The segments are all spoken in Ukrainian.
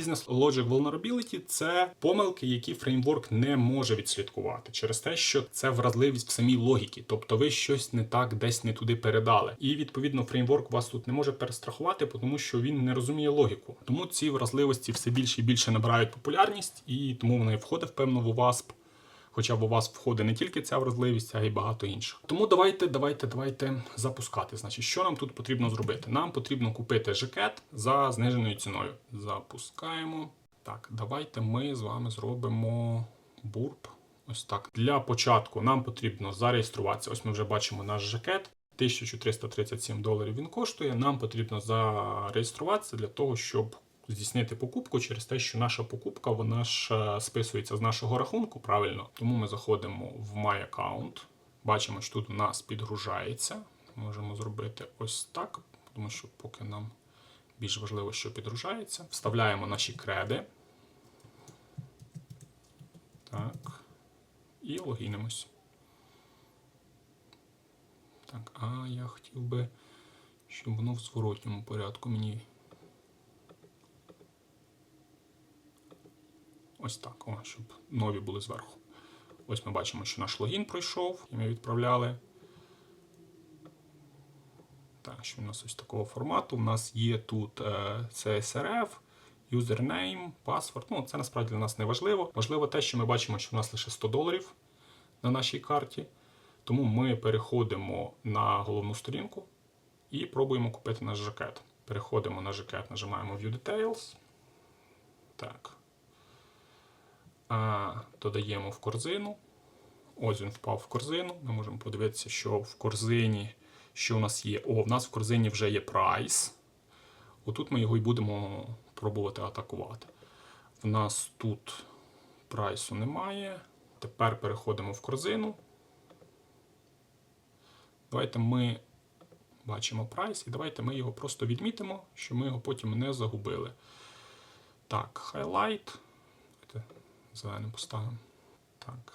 Business Logic Vulnerability – це помилки, які фреймворк не може відслідкувати через те, що це вразливість в самій логіці. Тобто ви щось не так десь не туди передали. І відповідно фреймворк вас тут не може перестрахувати, тому що він не розуміє логіку. Тому ці вразливості все більше і більше набирають популярність, і тому вони входить впевно в ОВАСП. Хоча в у вас входить не тільки ця вразливість, а й багато інших. Тому давайте, давайте, давайте запускати. Значить, що нам тут потрібно зробити? Нам потрібно купити жакет за зниженою ціною. Запускаємо. Так, давайте ми з вами зробимо бурп. Ось так. Для початку нам потрібно зареєструватися. Ось ми вже бачимо наш жакет. 1337 доларів він коштує. Нам потрібно зареєструватися для того, щоб здійснити покупку через те, що наша покупка вона ж е, списується з нашого рахунку правильно. Тому ми заходимо в My Account. Бачимо, що тут у нас підгружається. Можемо зробити ось так, тому що поки нам більш важливо, що підгружається. Вставляємо наші креди. Так. І логінимось. Так, а я хотів би, щоб воно в зворотньому порядку мені. Ось так, о, щоб нові були зверху. Ось ми бачимо, що наш логін пройшов, і ми відправляли. Так, що у нас ось такого формату. У нас є тут е, CSRF, username, password. Ну, це насправді для нас не важливо. Важливо те, що ми бачимо, що у нас лише 100 доларів на нашій карті. Тому ми переходимо на головну сторінку і пробуємо купити наш жакет. Переходимо на жакет, нажимаємо View Details. Так. Додаємо в корзину. Ось він впав в корзину. Ми можемо подивитися, що в корзині, що у нас є. О, в нас в корзині вже є прайс. Отут ми його і будемо пробувати атакувати. В нас тут прайсу немає. Тепер переходимо в корзину. Давайте ми бачимо прайс, і давайте ми його просто відмітимо, щоб ми його потім не загубили. Так, highlight. Зеленим поставимо. Так.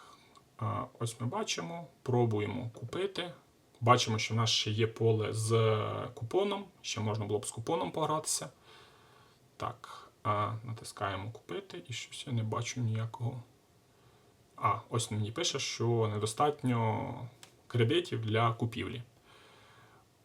Ось ми бачимо, пробуємо купити. Бачимо, що в нас ще є поле з купоном. Ще можна було б з купоном погратися. Так, натискаємо купити і щось я не бачу ніякого. А, ось мені пише, що недостатньо кредитів для купівлі.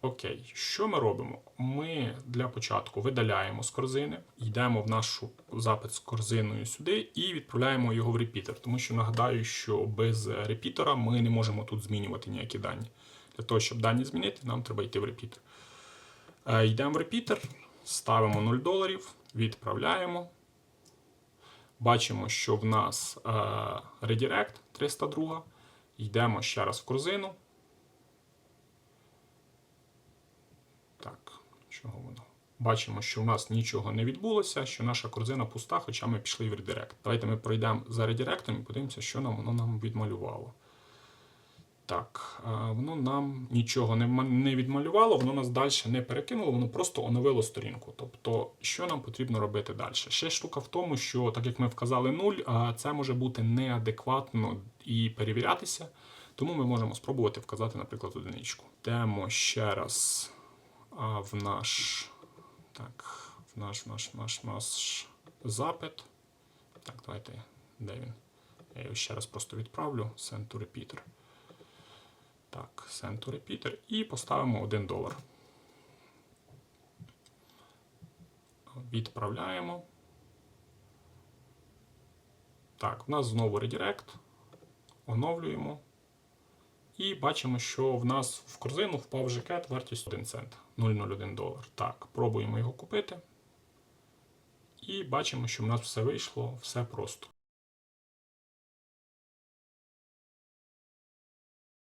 Окей, що ми робимо? Ми для початку видаляємо з корзини, йдемо в нашу запит з корзиною сюди і відправляємо його в репітер. Тому що нагадаю, що без репітера ми не можемо тут змінювати ніякі дані. Для того, щоб дані змінити, нам треба йти в репітер. Е, Йдемо в репітер, ставимо 0 доларів, відправляємо. Бачимо, що в нас е, редирект 302. Йдемо ще раз в корзину. Так, чого воно? Бачимо, що в нас нічого не відбулося, що наша корзина пуста, хоча ми пішли в редирект. Давайте ми пройдемо за редиректом і подивимося, що нам воно нам відмалювало. Так, воно нам нічого не, відмалювало, воно нас далі не перекинуло, воно просто оновило сторінку. Тобто, що нам потрібно робити далі? Ще штука в тому, що так як ми вказали 0, це може бути неадекватно і перевірятися. Тому ми можемо спробувати вказати, наприклад, одиничку. Йдемо ще раз а, в наш, так, в наш, наш, наш, наш запит. Так, давайте, де він? Я його ще раз просто відправлю. Send to repeater. Так, send to repeater і поставимо 1 долар. Відправляємо. Так, в нас знову редирект. Оновлюємо. І бачимо, що в нас в корзину впав жакет вартість 1 цент 0,01 долар. Так, пробуємо його купити. І бачимо, що в нас все вийшло, все просто.